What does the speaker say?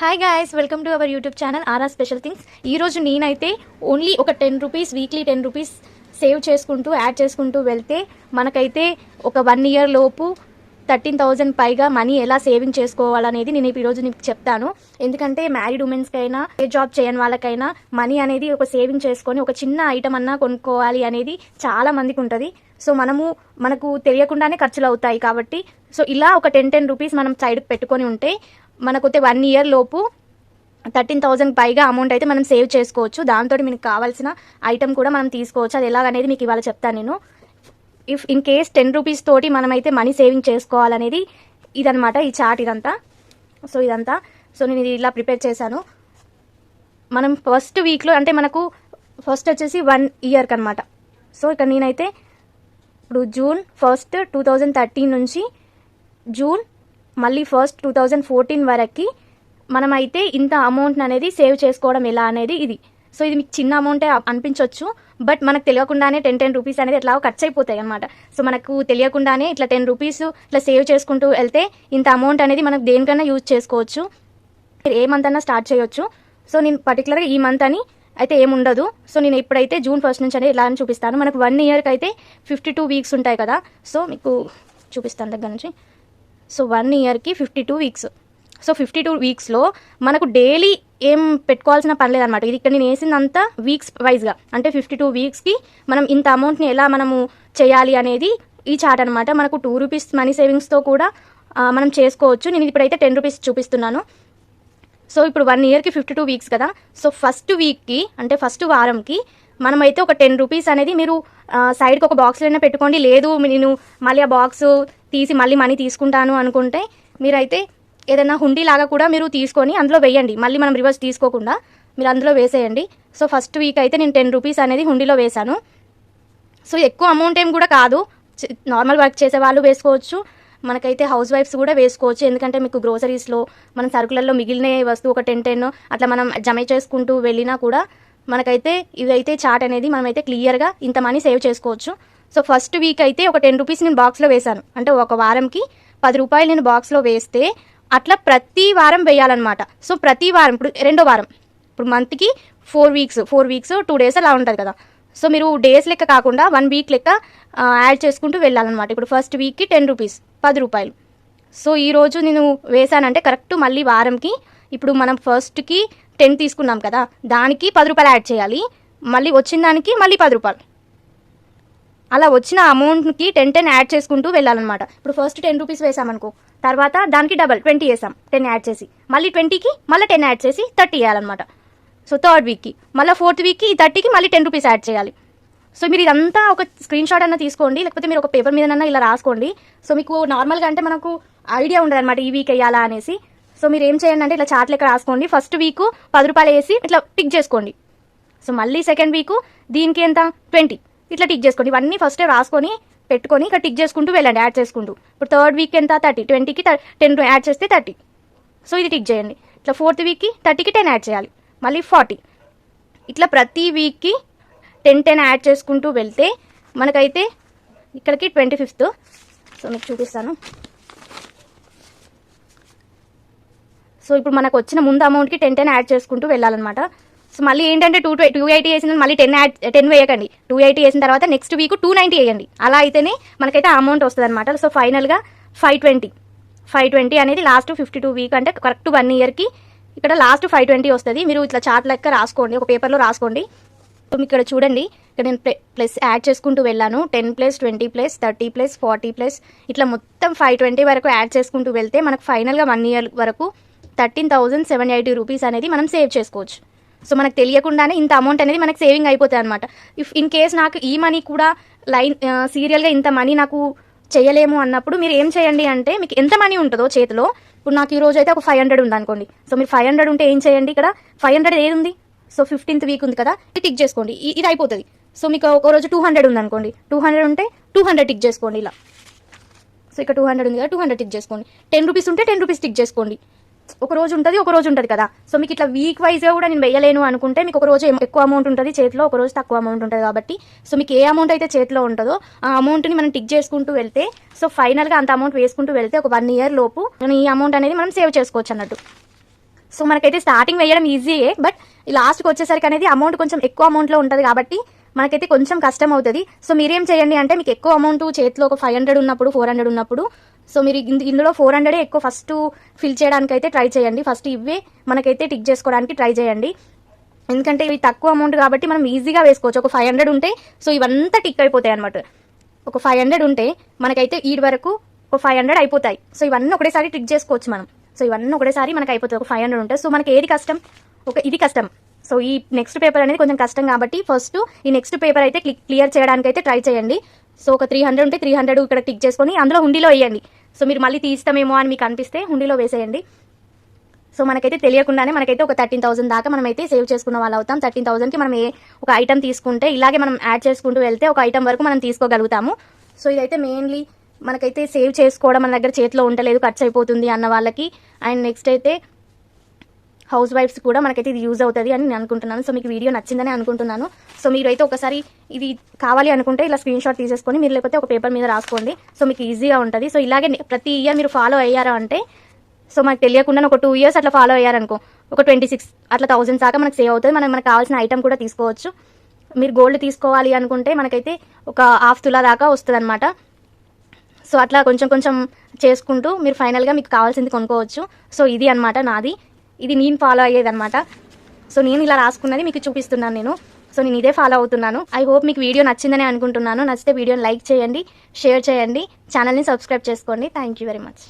Hi guys welcome to our YouTube channel RR special things ఈరోజు నేనైతే only ఒక ten rupees weekly ten rupees save చేసుకుంటూ add చేసుకుంటూ వెళ్తే మనకైతే ఒక వన్ ఇయర్ లోపు థర్టీన్ థౌజండ్ పైగా మనీ ఎలా సేవింగ్ చేసుకోవాలనేది నేను ఈరోజు నీకు చెప్తాను. ఎందుకంటే మ్యారీడ్ ఉమెన్స్కైనా ఏ జాబ్ చేయని వాళ్ళకైనా మనీ అనేది ఒక సేవింగ్ చేసుకొని ఒక చిన్న ఐటమ్ అన్నా కొనుక్కోవాలి అనేది చాలా మందికి ఉంటుంది. సో మనము మనకు తెలియకుండానే ఖర్చులు అవుతాయి కాబట్టి. సో ఇలా ఒక టెన్ టెన్ రూపీస్ మనం సైడ్కి పెట్టుకొని ఉంటే మనకైతే వన్ ఇయర్ లోపు థర్టీన్ థౌసండ్ పైగా అమౌంట్ అయితే మనం సేవ్ చేసుకోవచ్చు. దాంతో మీకు కావాల్సిన ఐటమ్ కూడా మనం తీసుకోవచ్చు. అది ఎలాగనేది మీకు ఇవాళ చెప్తాను నేను. If in case ten rupees తోటి మనమైతే మనీ సేవింగ్ చేసుకోవాలనేది ఇదనమాట ఈ చార్ట్ ఇదంతా. సో ఇదంతా. సో నేను ఇది ఇలా ప్రిపేర్ చేశాను. మనం ఫస్ట్ వీక్లో అంటే మనకు ఫస్ట్ వచ్చేసి వన్ ఇయర్కి అనమాట సో ఇక్కడ నేనైతే ఇప్పుడు June first two thousand thirteen నుంచి జూన్ మళ్ళీ ఫస్ట్ టూ థౌజండ్ ఫోర్టీన్ వరకు మనమైతే ఇంత అమౌంట్ అనేది సేవ్ చేసుకోవడం ఎలా అనేది ఇది. సో ఇది మీకు చిన్న అమౌంటే అనిపించవచ్చు బట్ మనకు తెలియకుండానే టెన్ టెన్ రూపీస్ అనేది ఎట్లా ఖర్చు అయిపోతాయి అనమాట సో మనకు తెలియకుండానే ఇట్లా టెన్ రూపీస్ ఇట్లా సేవ్ చేసుకుంటూ వెళ్తే ఇంత అమౌంట్ అనేది మనకు దేనికన్నా యూజ్ చేసుకోవచ్చు. మీరు ఏ మంత్ అన్నా స్టార్ట్ చేయొచ్చు. సో నేను పర్టికులర్గా ఈ మంత్ అని అయితే ఏముండదు సో నేను ఇప్పుడైతే జూన్ ఫస్ట్ నుంచి అనేది ఇలా అని చూపిస్తాను. మనకు వన్ ఇయర్కి అయితే ఫిఫ్టీ టూ వీక్స్ ఉంటాయి కదా. సో మీకు చూపిస్తాను దగ్గర నుంచి. సో వన్ ఇయర్కి fifty two weeks. So fifty two వీక్స్లో మనకు డైలీ ఏం పెట్టుకోవాల్సిన పని లేదనమాట ఇది ఇక్కడ నేను వేసిందంతా వీక్స్ వైజ్గా. అంటే ఫిఫ్టీ టూ వీక్స్కి మనం ఇంత అమౌంట్ని ఎలా మనము చేయాలి అనేది ఈ చార్ట్ అనమాట మనకు టూ రూపీస్ మనీ సేవింగ్స్తో కూడా మనం చేసుకోవచ్చు. నేను ఇప్పుడైతే టెన్ రూపీస్ చూపిస్తున్నాను. సో ఇప్పుడు వన్ ఇయర్కి ఫిఫ్టీ టూ వీక్స్ కదా. సో ఫస్ట్ వీక్కి అంటే ఫస్ట్ వారంకి మనమైతే ఒక టెన్ రూపీస్ అనేది మీరు సైడ్కి ఒక బాక్స్లోనే పెట్టుకోండి. లేదు నేను మళ్ళీ ఆ బాక్స్ తీసి మళ్ళీ మనీ తీసుకుంటాను అనుకుంటే మీరైతే ఏదైనా హుండీ లాగా కూడా మీరు తీసుకొని అందులో వేయండి. మళ్ళీ మనం రివర్స్ తీసుకోకుండా మీరు అందులో వేసేయండి. సో ఫస్ట్ వీక్ అయితే నేను టెన్ రూపీస్ అనేది హుండీలో వేశాను. సో ఎక్కువ అమౌంట్ ఏం కూడా కాదు. నార్మల్ వర్క్ చేసే వాళ్ళు వేసుకోవచ్చు. మనకైతే హౌస్ వైఫ్స్ కూడా వేసుకోవచ్చు. ఎందుకంటే మీకు గ్రోసరీస్లో మన సరుకులలో మిగిలిన వస్తువు ఒక టెన్ టెన్ అట్లా మనం జమ చేసుకుంటూ వెళ్ళినా కూడా మనకైతే ఇదైతే చాట్ అనేది మనమైతే క్లియర్గా ఇంత మనీ సేవ్ చేసుకోవచ్చు. సో ఫస్ట్ వీక్ అయితే ఒక టెన్ రూపీస్ నేను బాక్స్లో వేశాను. అంటే ఒక వారంకి పది రూపాయలు నేను బాక్స్లో వేస్తే అట్లా ప్రతి వారం వేయాలన్నమాట. సో ప్రతి వారం ఇప్పుడు రెండో వారం ఇప్పుడు మంత్కి four weeks four weeks two days అలా ఉంటుంది కదా. సో మీరు డేస్ లెక్క కాకుండా వన్ వీక్ లెక్క యాడ్ చేసుకుంటూ వెళ్ళాలన్నమాట. ఇప్పుడు ఫస్ట్ వీక్కి టెన్ రూపీస్ పది రూపాయలు. సో ఈరోజు నేను వేసానంటే కరెక్ట్ మళ్ళీ వారంకి ఇప్పుడు మనం ఫస్ట్కి టెన్ తీసుకున్నాం కదా దానికి పది రూపాయలు యాడ్ చేయాలి. మళ్ళీ వచ్చిన దానికి మళ్ళీ పది రూపాయలు. అలా వచ్చిన అమౌంట్కి టెన్ టెన్ యాడ్ చేసుకుంటూ వెళ్ళాలన్నమాట. ఇప్పుడు ఫస్ట్ టెన్ రూపీస్ వేసామనుకో తర్వాత దానికి డబల్ ట్వంటీ వేసాం టెన్ యాడ్ చేసి. మళ్ళీ ట్వంటీకి మళ్ళీ టెన్ యాడ్ చేసి థర్టీ వేయాలన్నమాట. సో థర్డ్ వీక్కి మళ్ళీ ఫోర్త్ వీక్కి ఈ థర్టీకి మళ్ళీ టెన్ రూపీస్ యాడ్ చేయాలి. సో మీరు ఇదంతా ఒక స్క్రీన్ షాట్ అన్న తీసుకోండి లేకపోతే మీరు ఒక పేపర్ మీద ఇలా రాసుకోండి. సో మీకు నార్మల్గా అంటే మనకు ఐడియా ఉండదు అనమాట ఈ వీక్ వేయాలా అనేసి. సో మీరు ఏం చేయండి అంటే ఇట్లా చార్ట్ లెక్క రాసుకోండి. ఫస్ట్ వీక్ పది రూపాయలు వేసి ఇట్లా టిక్ చేసుకోండి. సో మళ్ళీ సెకండ్ వీక్ దీనికి ఎంత? ట్వంటీ. ఇట్లా టిక్ చేసుకోండి. ఇవన్నీ ఫస్ట్ రాసుకొని పెట్టుకొని ఇక్కడ టిక్ చేసుకుంటూ వెళ్ళండి యాడ్ చేసుకుంటూ. ఇప్పుడు థర్డ్ వీక్ ఎంత? థర్టీ ట్వంటీకి టెన్ యాడ్ చేస్తే థర్టీ సో ఇది టిక్ చేయండి. ఇట్లా ఫోర్త్ వీక్కి థర్టీకి టెన్ యాడ్ చేయాలి. మళ్ళీ ఫార్టీ ఇట్లా ప్రతి వీక్కి టెన్ టెన్ యాడ్ చేసుకుంటూ వెళ్తే మనకైతే ఇక్కడికి ట్వంటీ ఫిఫ్త్ సో మీకు చూపిస్తాను. సో ఇప్పుడు మనకు వచ్చిన ముందు అమౌంట్కి టెన్ టెన్ యాడ్ చేసుకుంటూ వెళ్ళాలన్నమాట. సో మళ్ళీ ఏంటంటే టూ టూ ఎయిటీ వేసిన మళ్ళీ టెన్ యాడ్ టెన్ వేయకండి. టూ ఎయిటీ వేసిన తర్వాత నెక్స్ట్ వీక్ టూ నైంటీ వేయండి. అలా అయితేనే మనకైతే అమౌంట్ వస్తుంది అనమాట సో ఫైనల్గా ఫైవ్ ట్వంటీ ఫైవ్ ట్వంటీ అనేది లాస్ట్ ఫిఫ్టీ టూ వీక్ అంటే కరెక్ట్ వన్ ఇయర్కి ఇక్కడ లాస్ట్ ఫైవ్ ట్వంటీ వస్తుంది. మీరు ఇట్లా చార్ట్ లెక్క రాసుకోండి. ఒక పేపర్లో రాసుకోండి. సో ఇక్కడ చూడండి. ఇక్కడ నేను ప్లస్ యాడ్ చేసుకుంటూ వెళ్ళాను. Ten plus twenty plus thirty plus forty plus ఇట్లా మొత్తం ఫైవ్ ట్వంటీ వరకు యాడ్ చేసుకుంటూ వెళ్తే మనకు ఫైనల్గా వన్ ఇయర్ వరకు thirteen thousand seven eighty rupees అనేది మనం సేవ్ చేసుకోవచ్చు. సో మనకు తెలియకుండానే ఇంత అమౌంట్ అనేది మనకు సేవింగ్ అయిపోతుంది అనమాట ఇఫ్ ఇన్ కేస్ నాకు ఈ మనీ కూడా లైన్ సీరియల్గా ఇంత మనీ నాకు చేయలేము అన్నప్పుడు మీరు ఏం చేయండి అంటే మీకు ఎంత మనీ ఉంటుందో చేతిలో ఇప్పుడు నాకు ఈ రోజు అయితే ఒక ఫైవ్ హండ్రెడ్ ఉంది అనుకోండి సో మీరు ఫైవ్ హండ్రెడ్ ఉంటే ఏం చేయండి ఇక్కడ? ఫైవ్ హండ్రెడ్ ఏది ఉంది? సో ఫిఫ్టీన్త్ వీక్ ఉంది కదా టిక్ చేసుకోండి. ఇది అయిపోతుంది. సో మీకు ఒక రోజు టూ హండ్రెడ్ ఉంది అనుకోండి టూ హండ్రెడ్ ఉంటే టూ హండ్రెడ్ టిక్ చేసుకోండి ఇలా. సో ఇక్కడ టూ హండ్రెడ్ ఉంది కదా టూ హండ్రెడ్ టిక్ చేసుకోండి. టెన్ రూపీస్ ఉంటే టెన్ రూపీస్ టిక్ చేసుకోండి. ఒక రోజు ఉంటుంది ఒక రోజు ఉంటుంది కదా. సో మీకు ఇట్లా వీక్ వైజ్గా కూడా నేను వేయలేను అనుకుంటే మీకు ఒక రోజు ఎక్కువ అమౌంట్ ఉంటుంది చేతిలో ఒక రోజు తక్కువ అమౌంట్ ఉంటుంది కాబట్టి. సో మీకు ఏ అమౌంట్ అయితే చేతిలో ఉంటుందో ఆ అమౌంట్ని మనం టిక్ చేసుకుంటూ వెళ్తే సో ఫైనల్గా అంత అమౌంట్ వేసుకుంటూ వెళ్తే ఒక వన్ ఇయర్ లోపు మనం ఈ అమౌంట్ అనేది మనం సేవ్ చేసుకోవచ్చు అన్నట్టు. సో మనకైతే స్టార్టింగ్ వేయడం ఈజీయే బట్ లాస్ట్కి వచ్చేసరికి అనేది అమౌంట్ కొంచెం ఎక్కువ అమౌంట్లో ఉంటుంది కాబట్టి మనకైతే కొంచెం కష్టం అవుతుంది. సో మీరేం చేయండి అంటే మీకు ఎక్కువ అమౌంట్ చేతిలో ఒక ఫైవ్ హండ్రెడ్ ఉన్నప్పుడు ఫోర్ హండ్రెడ్ ఉన్నప్పుడు సో మీరు ఇందు- ఇందులో ఫోర్ హండ్రెడే ఎక్కువ ఫస్ట్ ఫిల్ చేయడానికి అయితే ట్రై చేయండి. ఫస్ట్ ఇవే మనకైతే టిక్ చేసుకోవడానికి ట్రై చేయండి. ఎందుకంటే ఇవి తక్కువ అమౌంట్ కాబట్టి మనం ఈజీగా వేసుకోవచ్చు. ఒక ఫైవ్ హండ్రెడ్ ఉంటే సో ఇవంతా టిక్ అయిపోతాయి అనమాట ఒక ఫైవ్ హండ్రెడ్ ఉంటే మనకైతే ఈ వరకు ఒక ఫైవ్ హండ్రెడ్ అయిపోతాయి. సో ఇవన్నీ ఒకటేసారి టిక్ చేసుకోవచ్చు మనం. సో ఇవన్నీ ఒకటేసారి మనకి అయిపోతాయి ఒక ఫైవ్ హండ్రెడ్ ఉంటే సో మనకి ఏది కష్టం? ఒక ఇది కష్టం. సో ఈ నెక్స్ట్ పేపర్ అనేది కొంచెం కష్టం కాబట్టి ఫస్ట్ ఈ నెక్స్ట్ పేపర్ అయితే క్లిక్ క్లియర్ చేయడానికి అయితే ట్రై చేయండి. సో ఒక త్రీ హండ్రెడ్ ఉంటే త్రీ హండ్రెడ్ ఇక్కడ టిక్ చేసుకొని అందులో హుండీలో వేయండి. సో మీరు మళ్ళీ తీస్తామేమో అని మీకు అనిపిస్తే హుండీలో వేసేయండి. సో మనకైతే తెలియకుండానే మనకైతే ఒక థర్టీన్ థౌసండ్ దాకా మనం అయితే సేవ్ చేసుకున్న వాళ్ళు అవుతాం. థర్టీన్ థౌసండ్కి మనం ఏ ఒక ఐటమ్ తీసుకుంటే ఇలాగే మనం యాడ్ చేసుకుంటూ వెళ్తే ఒక ఐటమ్ వరకు మనం తీసుకోగలుగుతాము. సో ఇదైతే మెయిన్లీ మనకైతే సేవ్ చేసుకోవడం మన దగ్గర చేతిలో ఉండలేదు ఖర్చు అయిపోతుంది అన్న వాళ్ళకి. అండ్ నెక్స్ట్ అయితే హౌస్ వైఫ్స్ కూడా మనకైతే ఇది యూజ్ అవుతుంది అని నేను అనుకుంటున్నాను. సో మీకు వీడియో నచ్చిందని అనుకుంటున్నాను. సో మీరు అయితే ఒకసారి ఇది కావాలి అనుకుంటే ఇలా స్క్రీన్ షాట్ తీసేసుకొని మీరు లేకపోతే ఒక పేపర్ మీద రాసుకోండి. సో మీకు ఈజీగా ఉంటుంది. సో ఇలాగే ప్రతి ఇయర్ మీరు ఫాలో అయ్యారా అంటే సో మనకు తెలియకుండా ఒక టూ ఇయర్స్ అట్లా ఫాలో అయ్యారనుకో ఒక ట్వంటీ సిక్స్ అట్లా థౌసండ్ దాకా మనకు సేవ్ అవుతుంది. మనం మనకు కావాల్సిన ఐటమ్ కూడా తీసుకోవచ్చు. మీరు గోల్డ్ తీసుకోవాలి అనుకుంటే మనకైతే ఒక హాఫ్ తులా దాకా వస్తుంది అనమాట సో అట్లా కొంచెం కొంచెం చేసుకుంటూ మీరు ఫైనల్గా మీకు కావాల్సింది కొనుక్కోవచ్చు. సో ఇది అనమాట నాది. ఇది నేను ఫాలో అయ్యేదనమాట సో నేను ఇలా రాసుకున్నది మీకు చూపిస్తున్నాను నేను. సో నేను ఇదే ఫాలో అవుతున్నాను. ఐ హోప్ మీకు వీడియో నచ్చిందని అనుకుంటున్నాను. నచ్చితే వీడియోని లైక్ చేయండి షేర్ చేయండి ఛానల్ని సబ్స్క్రైబ్ చేసుకోండి. Thank you very much